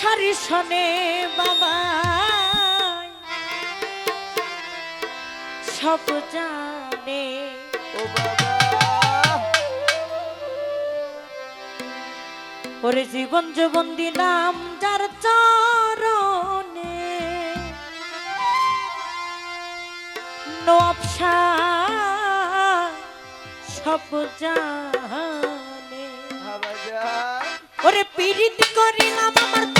সারি শোনে বাবা। সব জানে ও বাবা। ওরে জীবন জীবন দিলাম যার চরণে। নবসা সব জানে। ওরে পীড়িত করিলাম আমার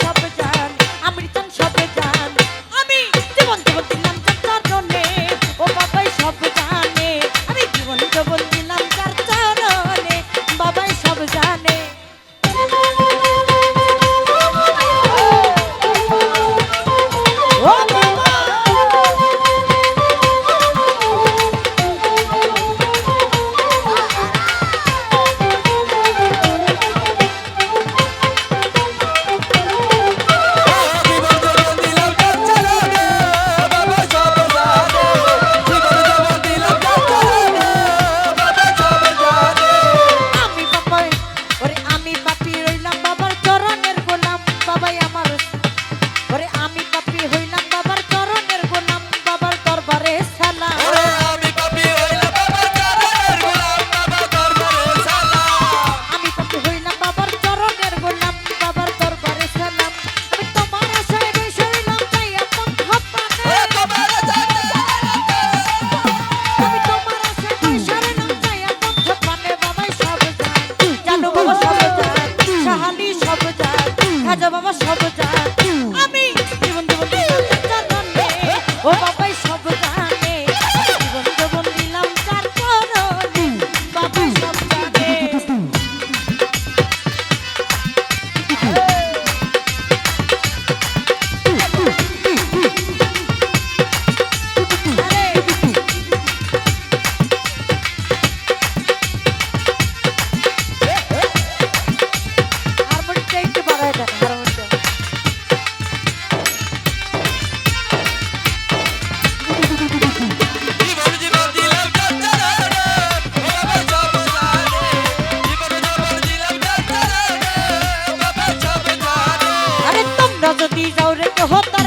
Chop it up. তোমরা যদি যাও রে কেহ তার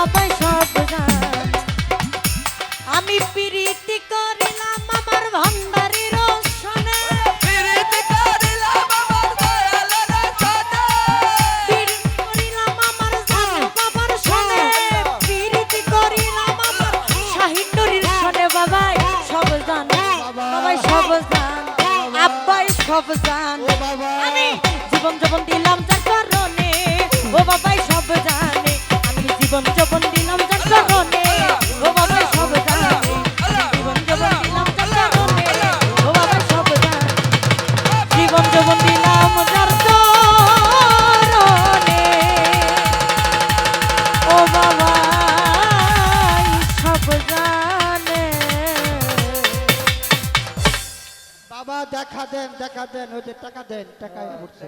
ও সব আমি প্রীতি করিলাম আমার ভান্ডারির সনে প্রীতি করিলাম আমার দয়ালের সনে। প্রীতি করিলাম আমার জানু বাবার সনে প্রীতি করিলাম আমার সাহিত্যরির সনে বাবাই সব জানে। বাবাই সব জান। আব্বাই সব জান। আমি জীবন জীবন দিলাম যার কারণে। ও বাবাই সব জানে। জীবন জীবন দিলাম যার কারণে, ও বাবাই সব বাবাই সব জানে। জীবন বাবা দেখা দেন দেখা দেন, ওই যে টাকা দেন টাকা উঠছে